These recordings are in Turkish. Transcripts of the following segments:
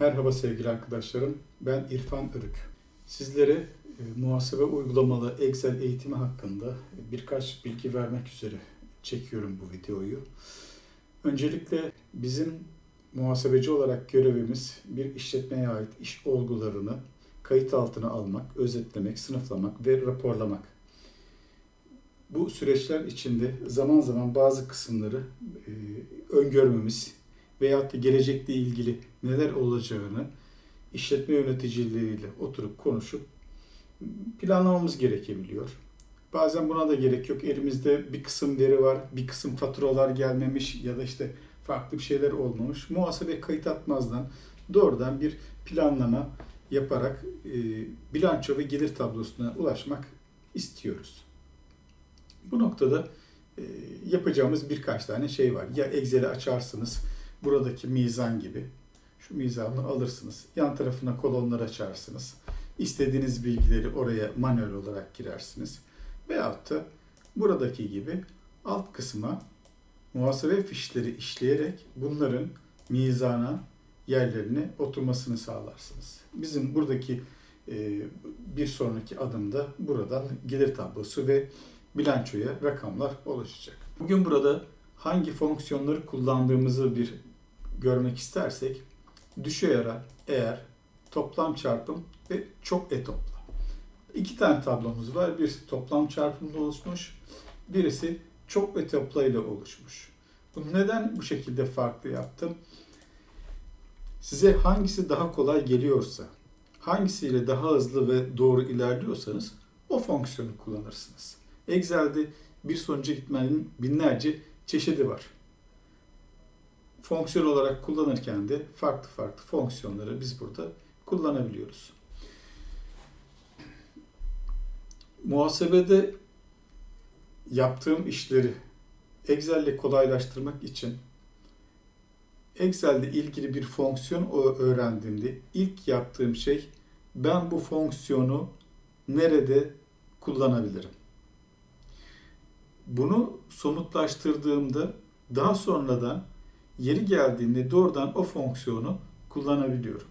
Merhaba sevgili arkadaşlarım. Ben İrfan Örük. Sizlere e, muhasebe uygulamalı Excel eğitimi hakkında birkaç bilgi vermek üzere çekiyorum bu videoyu. Öncelikle bizim muhasebeci olarak görevimiz bir işletmeye ait iş olgularını kayıt altına almak, özetlemek, sınıflamak ve raporlamak. Bu süreçler içinde zaman zaman bazı kısımları e, öngörmemiz veyahut da gelecekle ilgili neler olacağını işletme yöneticileriyle oturup konuşup planlamamız gerekebiliyor. Bazen buna da gerek yok. Elimizde bir kısım veri var, bir kısım faturalar gelmemiş ya da işte farklı bir şeyler olmamış. Muhasebe kayıt atmazdan doğrudan bir planlama yaparak e, bilanço ve gelir tablosuna ulaşmak istiyoruz. Bu noktada e, yapacağımız birkaç tane şey var. Ya Excel'i açarsınız, buradaki mizan gibi. Şu mizanı alırsınız. Yan tarafına kolonlar açarsınız. İstediğiniz bilgileri oraya manuel olarak girersiniz. Veyahut da buradaki gibi alt kısma muhasebe fişleri işleyerek bunların mizana yerlerine oturmasını sağlarsınız. Bizim buradaki e, bir sonraki adımda buradan gelir tablosu ve bilançoya rakamlar oluşacak. Bugün burada hangi fonksiyonları kullandığımızı bir görmek istersek düşe yara, eğer, toplam çarpım ve çok e topla. İki tane tablomuz var. Birisi toplam çarpımda oluşmuş, birisi çok ve topla ile oluşmuş. Bunu neden bu şekilde farklı yaptım? Size hangisi daha kolay geliyorsa, hangisiyle daha hızlı ve doğru ilerliyorsanız o fonksiyonu kullanırsınız. Excel'de bir sonuca gitmenin binlerce çeşidi var. Fonksiyon olarak kullanırken de farklı farklı fonksiyonları biz burada kullanabiliyoruz. Muhasebede yaptığım işleri Excel ile kolaylaştırmak için Excel'de ilgili bir fonksiyon öğrendiğimde ilk yaptığım şey ben bu fonksiyonu nerede kullanabilirim? Bunu somutlaştırdığımda daha sonradan yeri geldiğinde doğrudan o fonksiyonu kullanabiliyorum.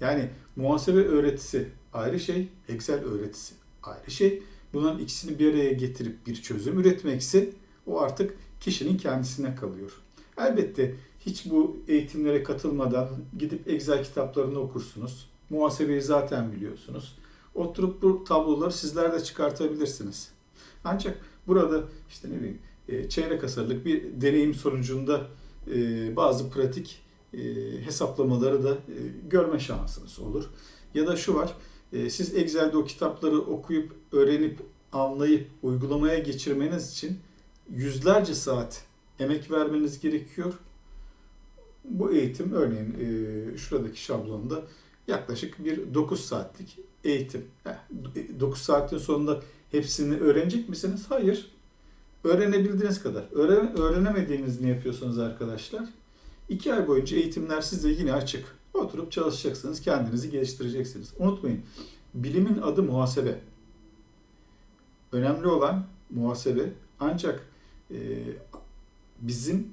Yani muhasebe öğretisi ayrı şey, Excel öğretisi ayrı şey. Bunların ikisini bir araya getirip bir çözüm üretmekse o artık kişinin kendisine kalıyor. Elbette hiç bu eğitimlere katılmadan gidip Excel kitaplarını okursunuz. Muhasebeyi zaten biliyorsunuz. Oturup bu tabloları sizler de çıkartabilirsiniz. Ancak burada işte ne bileyim e, çeyrek asırlık bir deneyim sonucunda e, bazı pratik e, hesaplamaları da görme şansınız olur. Ya da şu var, siz Excel'de o kitapları okuyup, öğrenip, anlayıp, uygulamaya geçirmeniz için yüzlerce saat emek vermeniz gerekiyor. Bu eğitim örneğin şuradaki şablonda yaklaşık bir 9 saatlik eğitim. 9 saatin sonunda hepsini öğrenecek misiniz? Hayır. Öğrenebildiğiniz kadar. Öğren öğrenemediğiniz ne yapıyorsunuz arkadaşlar? İki ay boyunca eğitimler size yine açık. Oturup çalışacaksınız, kendinizi geliştireceksiniz. Unutmayın, bilimin adı muhasebe. Önemli olan muhasebe. Ancak e, bizim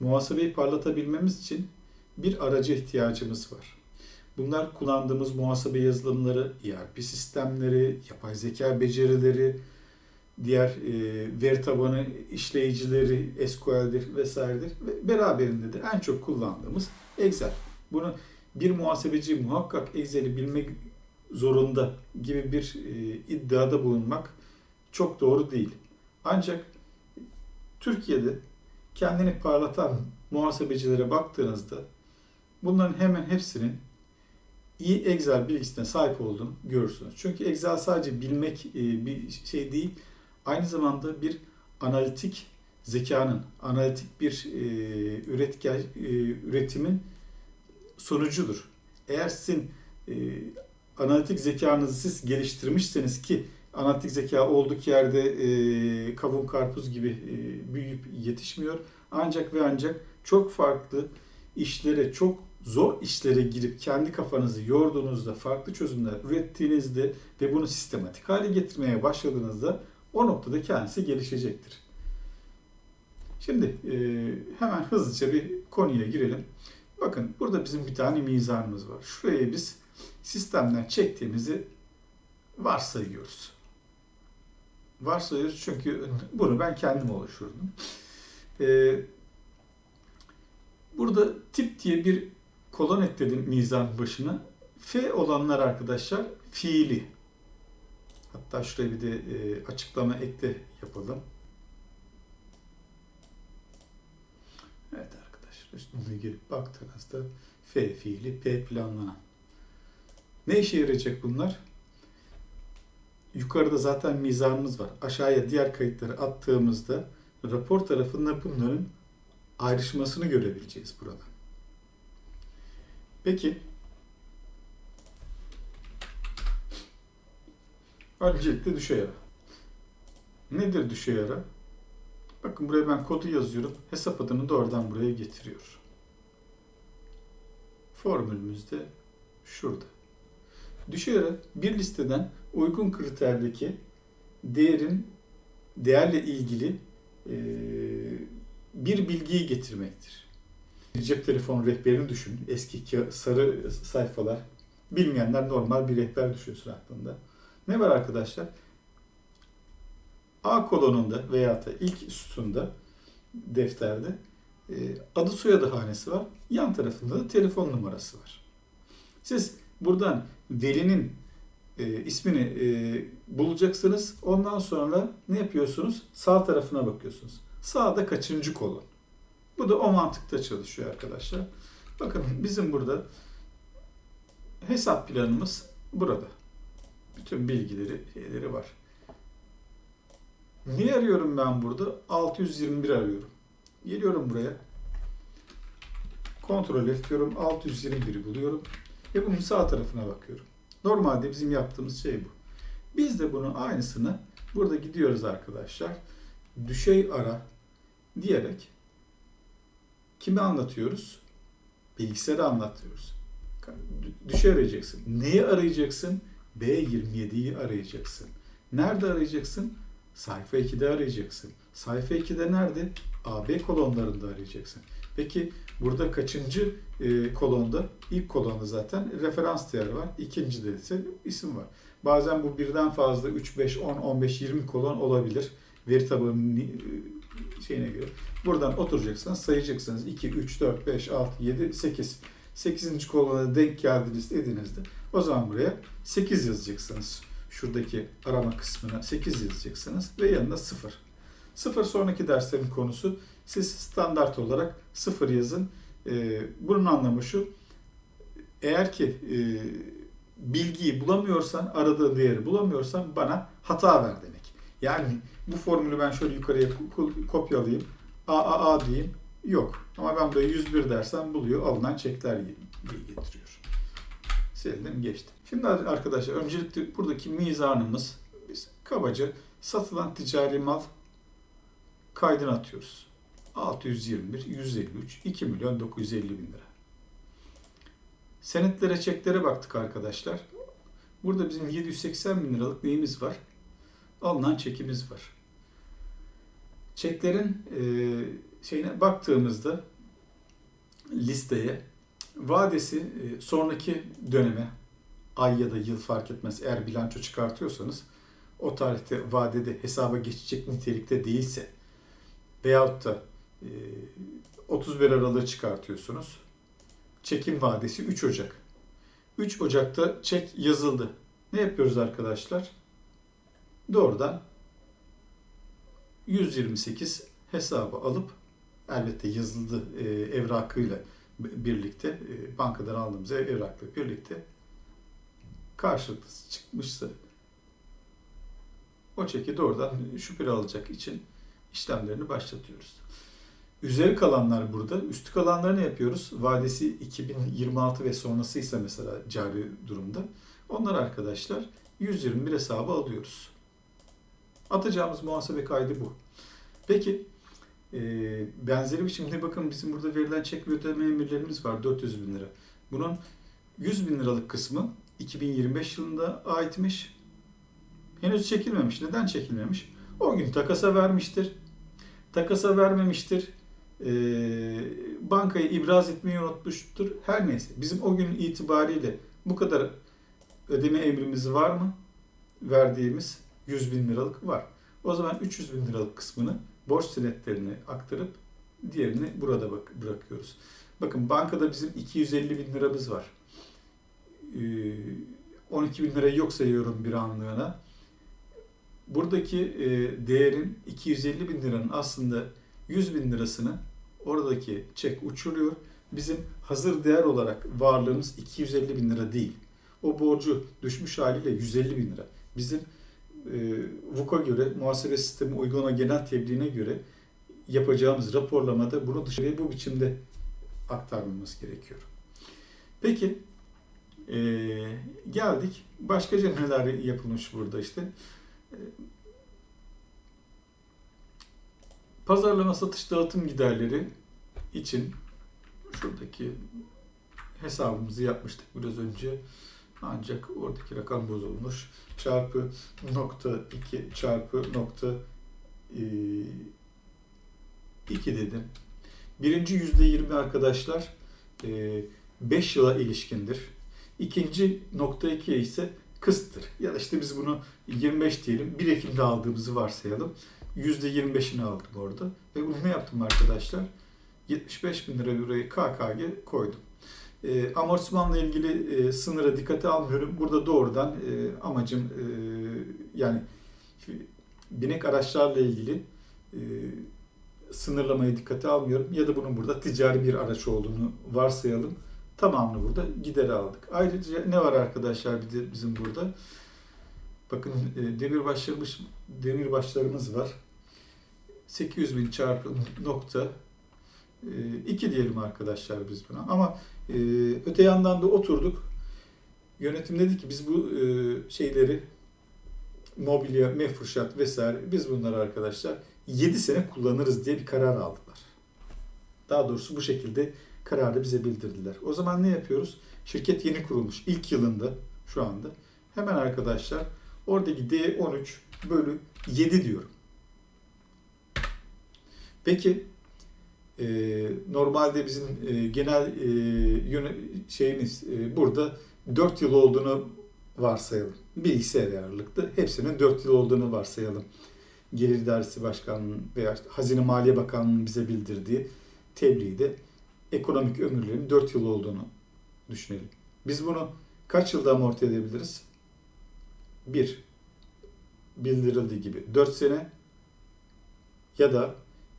muhasebeyi parlatabilmemiz için bir araca ihtiyacımız var. Bunlar kullandığımız muhasebe yazılımları, ERP sistemleri, yapay zeka becerileri, diğer e, veri tabanı işleyicileri, SQL'dir vesairedir ve beraberinde de en çok kullandığımız Excel. Bunu bir muhasebeci muhakkak Excel'i bilmek zorunda gibi bir e, iddiada bulunmak çok doğru değil. Ancak Türkiye'de kendini parlatan muhasebecilere baktığınızda bunların hemen hepsinin iyi Excel bilgisine sahip olduğunu görürsünüz. Çünkü Excel sadece bilmek e, bir şey değil, aynı zamanda bir analitik zekanın, analitik bir e, üretken, e, üretimin sonucudur. Eğer sizin e, analitik zekanızı siz geliştirmişseniz ki analitik zeka olduk yerde e, kavun karpuz gibi e, büyüyüp yetişmiyor. Ancak ve ancak çok farklı işlere, çok zor işlere girip kendi kafanızı yorduğunuzda, farklı çözümler ürettiğinizde ve bunu sistematik hale getirmeye başladığınızda o noktada kendisi gelişecektir. Şimdi e, hemen hızlıca bir konuya girelim. Bakın burada bizim bir tane mizanımız var. Şuraya biz sistemden çektiğimizi varsayıyoruz. Varsayıyoruz çünkü bunu ben kendim oluşturdum. Ee, burada tip diye bir kolon ekledim mizan başına. F olanlar arkadaşlar fiili. Hatta şuraya bir de e, açıklama ekle yapalım. Evet arkadaşlar üstüne girip baktığınızda F fiili P planlanan. Ne işe yarayacak bunlar? Yukarıda zaten mizanımız var. Aşağıya diğer kayıtları attığımızda rapor tarafında bunların ayrışmasını görebileceğiz buradan. Peki öncelikle düşe yara. Nedir düşe yara? Bakın buraya ben kodu yazıyorum. Hesap adını doğrudan buraya getiriyor. Formülümüz de şurada. Düşe yara bir listeden uygun kriterdeki değerin değerle ilgili e, bir bilgiyi getirmektir. Cep telefon rehberini düşün. Eski sarı sayfalar. Bilmeyenler normal bir rehber düşünsün aklında. Ne var arkadaşlar? A kolonunda veya da ilk sütunda defterde e, adı soyadı hanesi var. Yan tarafında da telefon numarası var. Siz buradan velinin e, ismini e, bulacaksınız. Ondan sonra ne yapıyorsunuz? Sağ tarafına bakıyorsunuz. Sağda kaçıncı kolon? Bu da o mantıkta çalışıyor arkadaşlar. Bakın bizim burada hesap planımız burada. Bütün bilgileri, şeyleri var. Ne arıyorum ben burada? 621 arıyorum. Geliyorum buraya. Kontrol ediyorum. 621'i buluyorum. Ve bunun sağ tarafına bakıyorum. Normalde bizim yaptığımız şey bu. Biz de bunun aynısını burada gidiyoruz arkadaşlar. Düşey ara diyerek kime anlatıyoruz? Bilgisayara anlatıyoruz. Düşey arayacaksın. Neyi arayacaksın? B27'yi arayacaksın. Nerede arayacaksın? Sayfa 2'de arayacaksın. Sayfa 2'de nerede? AB kolonlarında arayacaksın. Peki burada kaçıncı e, kolonda? İlk kolonda zaten referans değeri var. İkincide ise isim var. Bazen bu birden fazla 3, 5, 10, 15, 20 kolon olabilir. Veri tabanının e, şeyine göre. Buradan oturacaksınız, sayacaksınız. 2, 3, 4, 5, 6, 7, 8. 8. kolona denk geldiniz dediğinizde o zaman buraya 8 yazacaksınız. Şuradaki arama kısmına 8 yazacaksınız ve yanına 0. 0 sonraki derslerin konusu. Siz standart olarak 0 yazın. Ee, bunun anlamı şu. Eğer ki e, bilgiyi bulamıyorsan, aradığın değeri bulamıyorsan bana hata ver demek. Yani bu formülü ben şöyle yukarıya kopyalayayım. A, A, A diyeyim. Yok. Ama ben buraya 101 dersem buluyor. Alınan çekler getiriyor. Sildim geçtim. Şimdi arkadaşlar öncelikle buradaki mizanımız biz kabaca satılan ticari mal kaydını atıyoruz. 621, 153, 2 milyon 950 bin lira. Senetlere, çeklere baktık arkadaşlar. Burada bizim 780 bin liralık neyimiz var? Alınan çekimiz var. Çeklerin e, şeyine baktığımızda listeye vadesi e, sonraki döneme ay ya da yıl fark etmez eğer bilanço çıkartıyorsanız o tarihte vadede hesaba geçecek nitelikte değilse veyahut da e, 31 Aralık'ı çıkartıyorsunuz. Çekim vadesi 3 Ocak. 3 Ocak'ta çek yazıldı. Ne yapıyoruz arkadaşlar? Doğrudan 128 hesaba alıp elbette yazıldı e, evrakıyla birlikte e, bankadan aldığımız evrakla birlikte karşılıklı çıkmışsa o çeki doğrudan şüphe alacak için işlemlerini başlatıyoruz. Üzeri kalanlar burada. Üstü kalanları ne yapıyoruz? Vadesi 2026 ve sonrasıysa mesela cari durumda. Onlar arkadaşlar 121 hesabı alıyoruz. Atacağımız muhasebe kaydı bu. Peki e, benzeri biçimde bakın bizim burada verilen çek ve ödeme emirlerimiz var 400 bin lira. Bunun 100 bin liralık kısmı 2025 yılında aitmiş. Henüz çekilmemiş. Neden çekilmemiş? O gün takasa vermiştir. Takasa vermemiştir. e, bankaya ibraz etmeyi unutmuştur. Her neyse bizim o gün itibariyle bu kadar ödeme emrimiz var mı? Verdiğimiz 100 bin liralık var. O zaman 300 bin liralık kısmını borç senetlerine aktarıp diğerini burada bak bırakıyoruz. Bakın bankada bizim 250 bin liramız var. Ee, 12 bin lirayı yok sayıyorum bir anlığına. Buradaki e, değerin 250 bin liranın aslında 100 bin lirasını oradaki çek uçuruyor. Bizim hazır değer olarak varlığımız 250 bin lira değil. O borcu düşmüş haliyle 150 bin lira. Bizim e, VUK'a göre, muhasebe sistemi uygulama genel tebliğine göre yapacağımız raporlamada bunu dışarıya bu biçimde aktarmamız gerekiyor. Peki e, geldik. Başkaca neler yapılmış burada işte. E, pazarlama, satış, dağıtım giderleri için şuradaki hesabımızı yapmıştık biraz önce. Ancak oradaki rakam bozulmuş. Çarpı nokta 2 çarpı nokta 2 dedim. Birinci yüzde yirmi arkadaşlar 5 yıla ilişkindir. İkinci nokta 2 ise kısıttır. Ya da işte biz bunu 25 diyelim. 1 Ekim'de aldığımızı varsayalım. Yüzde 25'ini aldım orada. Ve bunu ne yaptım arkadaşlar? 75 bin lira burayı KKG koydum. E, amortismanla ilgili e, sınıra dikkate almıyorum. Burada doğrudan e, amacım e, yani binek araçlarla ilgili e, sınırlamayı dikkate almıyorum. Ya da bunun burada ticari bir araç olduğunu varsayalım. Tamamını burada gideri aldık. Ayrıca ne var arkadaşlar bizim burada? Bakın e, demir başlarımız demir başlarımız var. 800 bin çarpı nokta 2 diyelim arkadaşlar biz buna. Ama e, öte yandan da oturduk. Yönetim dedi ki biz bu e, şeyleri mobilya, mefruşat vesaire biz bunları arkadaşlar 7 sene kullanırız diye bir karar aldılar. Daha doğrusu bu şekilde kararı bize bildirdiler. O zaman ne yapıyoruz? Şirket yeni kurulmuş. ilk yılında şu anda. Hemen arkadaşlar oradaki D13 bölü 7 diyorum. Peki e, normalde bizim e, genel e, yöne, şeyimiz e, burada 4 yıl olduğunu varsayalım. Bilgisayar ayarlıkta hepsinin 4 yıl olduğunu varsayalım. Gelir İdaresi Başkanlığı veya Hazine Maliye Bakanlığı'nın bize bildirdiği tebliğde ekonomik ömürlerinin 4 yıl olduğunu düşünelim. Biz bunu kaç yılda amorti edebiliriz? 1. Bildirildiği gibi 4 sene ya da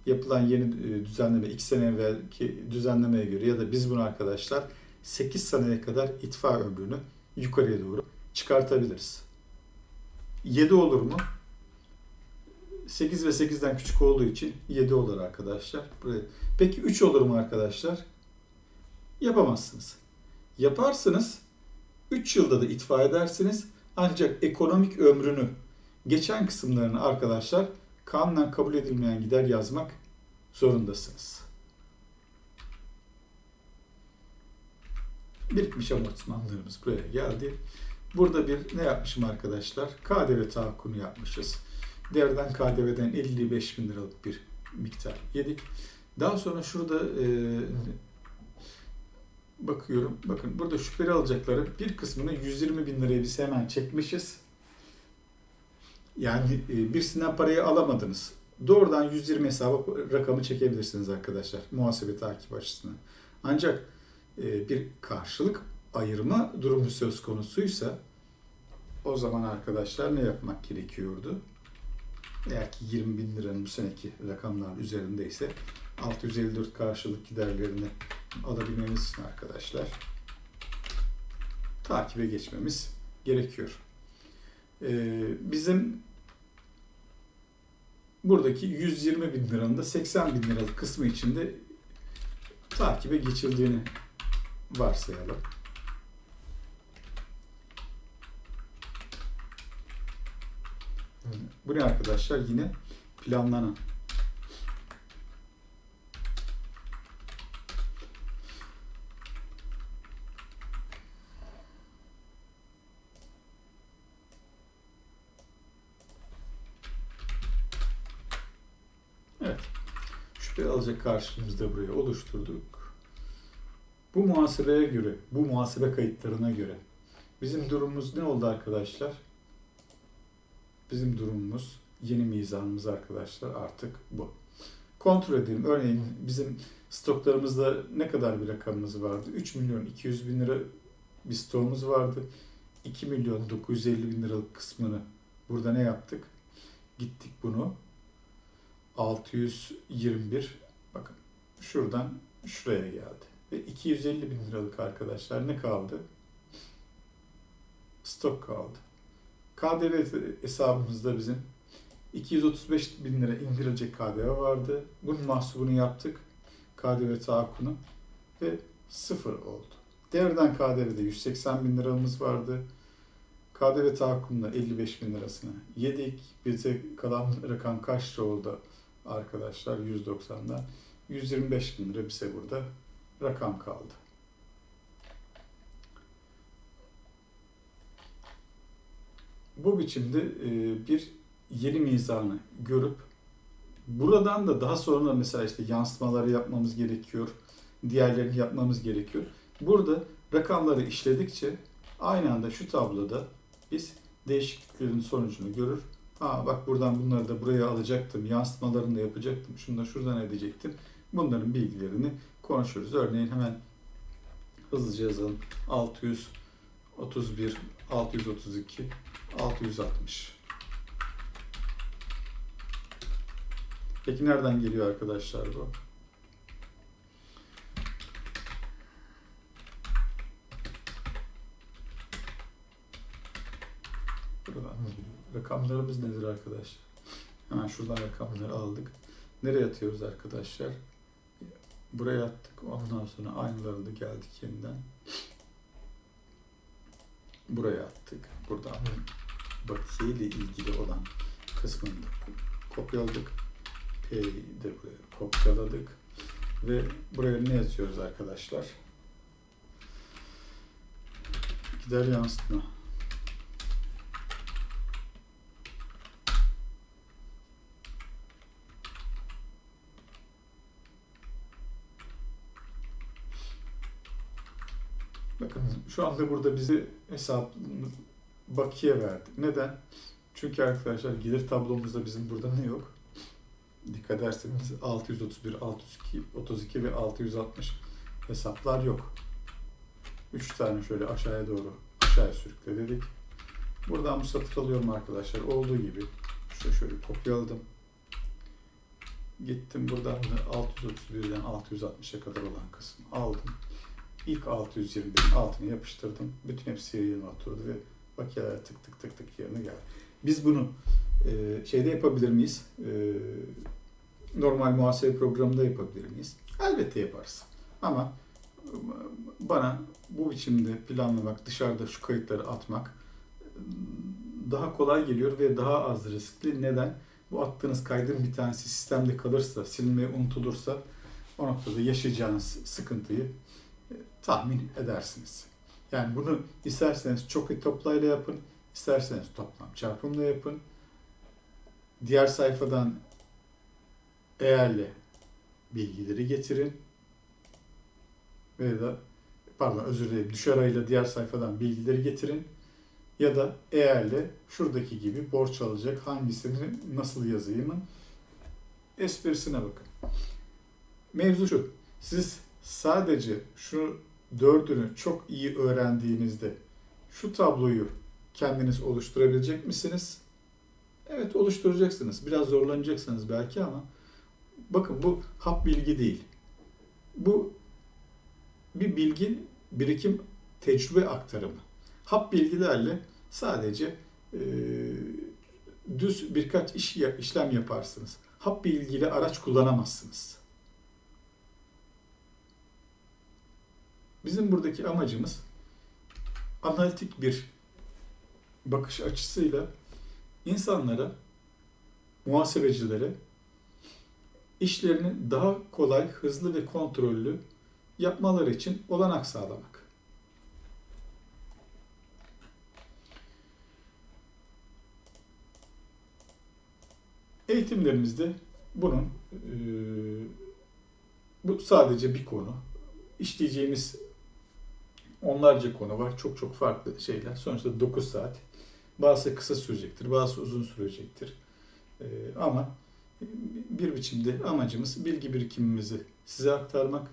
yapılan yeni e, düzenleme 2 sene evvelki düzenlemeye göre ya da biz bunu arkadaşlar 8 seneye kadar itfa ömrünü yukarıya doğru çıkartabiliriz. 7 olur mu? 8 ve 8'den küçük olduğu için 7 olur arkadaşlar. Peki 3 olur mu arkadaşlar? Yapamazsınız. Yaparsınız 3 yılda da itfa edersiniz. Ancak ekonomik ömrünü geçen kısımlarını arkadaşlar kanunen kabul edilmeyen gider yazmak zorundasınız. Birikmiş amortismanlarımız buraya geldi. Burada bir ne yapmışım arkadaşlar? KDV tahakkunu yapmışız. Değerden KDV'den 55 bin liralık bir miktar yedik. Daha sonra şurada e, bakıyorum. Bakın burada şüpheli alacakları bir kısmını 120 bin liraya biz hemen çekmişiz. Yani e, birisinden parayı alamadınız. Doğrudan 120 hesabı rakamı çekebilirsiniz arkadaşlar muhasebe takip açısından. Ancak e, bir karşılık ayırma durumu söz konusuysa o zaman arkadaşlar ne yapmak gerekiyordu? Eğer ki 20 bin liranın bu seneki rakamlar üzerindeyse 654 karşılık giderlerini alabilmemiz için arkadaşlar takibe geçmemiz gerekiyor. Ee, bizim buradaki 120 bin liranın da 80 bin liralık kısmı içinde takibe geçildiğini varsayalım. Bu ne arkadaşlar? Yine planlanan. Ve alacak karşılığımızı da buraya oluşturduk. Bu muhasebeye göre, bu muhasebe kayıtlarına göre bizim durumumuz ne oldu arkadaşlar? Bizim durumumuz, yeni mizanımız arkadaşlar artık bu. Kontrol edelim. Örneğin bizim stoklarımızda ne kadar bir rakamımız vardı? 3 milyon 200 bin lira bir stoğumuz vardı. 2 milyon 950 bin liralık kısmını burada ne yaptık? Gittik bunu 621 bakın şuradan şuraya geldi. Ve 250 bin liralık arkadaşlar ne kaldı? Stok kaldı. KDV hesabımızda bizim 235 bin lira indirilecek KDV vardı. Bunun mahsubunu yaptık. KDV tahakkunu ve sıfır oldu. Devreden KDV'de 180 bin liramız vardı. KDV tahakkumla 55 bin lirasını yedik. Bize kalan rakam kaç oldu arkadaşlar? 190'dan. 125 bin lira bize burada rakam kaldı. Bu biçimde e, bir yeni mizanı görüp buradan da daha sonra mesela işte yansımaları yapmamız gerekiyor. Diğerlerini yapmamız gerekiyor. Burada rakamları işledikçe aynı anda şu tabloda biz değişikliklerin sonucunu görür. Ha bak buradan bunları da buraya alacaktım, yansıtmalarını da yapacaktım, şunu da şuradan edecektim. Bunların bilgilerini konuşuruz. Örneğin hemen hızlıca yazalım. 631, 632, 660. Peki nereden geliyor arkadaşlar bu? Buradan. Rakamlarımız nedir arkadaşlar? Hemen şuradan rakamları aldık. Nereye atıyoruz arkadaşlar? Buraya attık. Ondan sonra aynıları da geldik yeniden. Buraya attık. Buradan bakiye ile ilgili olan kısmını da kopyaladık. P'yi de buraya kopyaladık. Ve buraya ne yazıyoruz arkadaşlar? Gider yansıtma. Bakın şu anda burada bizi hesap bakiye verdi. Neden? Çünkü arkadaşlar gelir tablomuzda bizim burada ne yok? Dikkat ederseniz 631, 632, 32 ve 660 hesaplar yok. 3 tane şöyle aşağıya doğru aşağıya sürükle dedik. Buradan bu satır alıyorum arkadaşlar. Olduğu gibi şöyle şöyle kopyaladım. Gittim buradan 631'den 660'a kadar olan kısmı aldım. İlk 621'in altına yapıştırdım. Bütün hepsi yerine oturdu ve bakiyeler tık tık tık tık yerine geldi. Biz bunu e, şeyde yapabilir miyiz? E, normal muhasebe programında yapabilir miyiz? Elbette yaparız. Ama e, bana bu biçimde planlamak, dışarıda şu kayıtları atmak e, daha kolay geliyor ve daha az riskli. Neden? Bu attığınız kaydın bir tanesi sistemde kalırsa, silinmeye unutulursa o noktada yaşayacağınız sıkıntıyı tahmin edersiniz. Yani bunu isterseniz çok toplayla yapın, isterseniz toplam çarpımla yapın. Diğer sayfadan eğerle bilgileri getirin. Veya da pardon özür dilerim düşer ayıyla diğer sayfadan bilgileri getirin. Ya da eğerle şuradaki gibi borç alacak hangisini nasıl yazayımın esprisine bakın. Mevzu şu. Siz sadece şu dördünü çok iyi öğrendiğinizde şu tabloyu kendiniz oluşturabilecek misiniz? Evet oluşturacaksınız. Biraz zorlanacaksınız belki ama bakın bu hap bilgi değil. Bu bir bilgi birikim tecrübe aktarımı. Hap bilgilerle sadece e, düz birkaç iş işlem yaparsınız. Hap bilgiyle araç kullanamazsınız. Bizim buradaki amacımız analitik bir bakış açısıyla insanlara, muhasebecilere işlerini daha kolay, hızlı ve kontrollü yapmaları için olanak sağlamak. Eğitimlerimizde bunun Bu sadece bir konu. İşleyeceğimiz onlarca konu var. Çok çok farklı şeyler. Sonuçta 9 saat. Bazısı kısa sürecektir, bazısı uzun sürecektir. Ee, ama bir biçimde amacımız bilgi birikimimizi size aktarmak,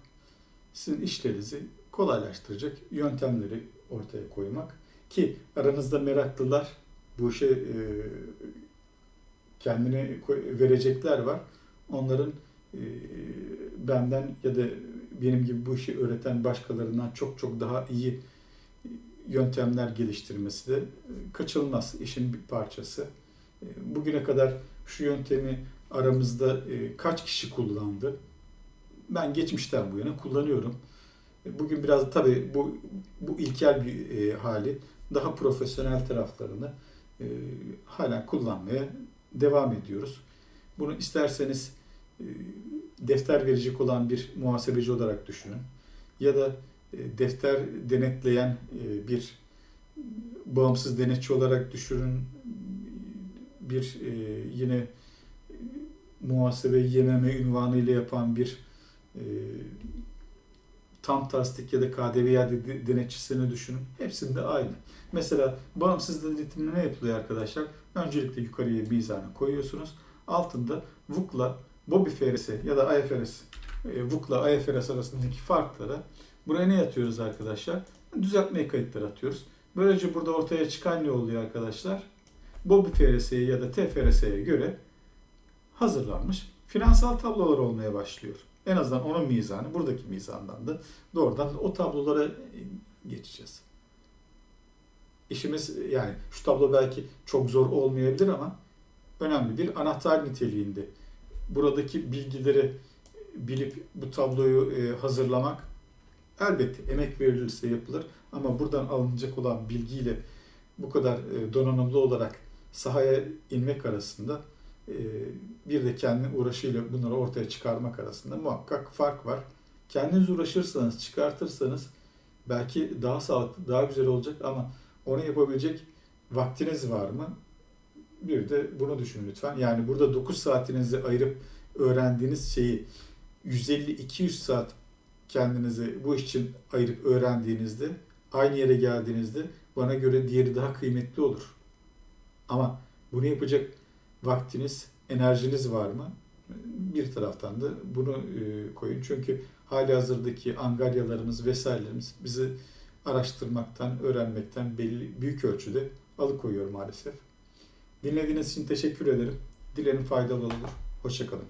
sizin işlerinizi kolaylaştıracak yöntemleri ortaya koymak ki aranızda meraklılar bu işe e, kendini verecekler var. Onların e, benden ya da benim gibi bu işi öğreten başkalarından çok çok daha iyi yöntemler geliştirmesi de e, kaçınılmaz işin bir parçası. E, Bugüne kadar şu yöntemi aramızda e, kaç kişi kullandı? Ben geçmişten bu yana kullanıyorum. Bugün biraz tabii bu bu ilkel bir hali daha profesyonel taraflarını e, hala kullanmaya devam ediyoruz. Bunu isterseniz defter verecek olan bir muhasebeci olarak düşünün. Ya da e, defter denetleyen e, bir bağımsız denetçi olarak düşünün. Bir e, yine muhasebe yememe ünvanı ile yapan bir tam tasdik ya da KDV iade denetçisini düşünün. Hepsinde aynı. Mesela bağımsız denetimde ne yapılıyor arkadaşlar? Öncelikle yukarıya mizanı koyuyorsunuz. Altında VUK'la BOBİ FRS ya da IFRS, e, VUK'la IFRS arasındaki farklara buraya ne yatıyoruz arkadaşlar? Düzeltme kayıtları atıyoruz. Böylece burada ortaya çıkan ne oluyor arkadaşlar? BOBİ FRS'ye ya da TFRS'ye göre hazırlanmış finansal tablolar olmaya başlıyor. En azından onun mizanı, buradaki mizandan da doğrudan o tablolara geçeceğiz. İşimiz yani şu tablo belki çok zor olmayabilir ama önemli bir anahtar niteliğinde. Buradaki bilgileri bilip bu tabloyu e, hazırlamak elbette emek verilirse yapılır ama buradan alınacak olan bilgiyle bu kadar e, donanımlı olarak sahaya inmek arasında e, bir de kendi uğraşıyla bunları ortaya çıkarmak arasında muhakkak fark var. Kendiniz uğraşırsanız, çıkartırsanız belki daha sağlıklı, daha güzel olacak ama onu yapabilecek vaktiniz var mı? Bir de bunu düşünün lütfen. Yani burada 9 saatinizi ayırıp öğrendiğiniz şeyi 150-200 saat kendinizi bu iş için ayırıp öğrendiğinizde aynı yere geldiğinizde bana göre diğeri daha kıymetli olur. Ama bunu yapacak vaktiniz, enerjiniz var mı? Bir taraftan da bunu e, koyun. Çünkü hali hazırdaki angaryalarımız vesairelerimiz bizi araştırmaktan, öğrenmekten belli büyük ölçüde alıkoyuyor maalesef. Dinlediğiniz için teşekkür ederim. Dilerim faydalı olur. Hoşçakalın.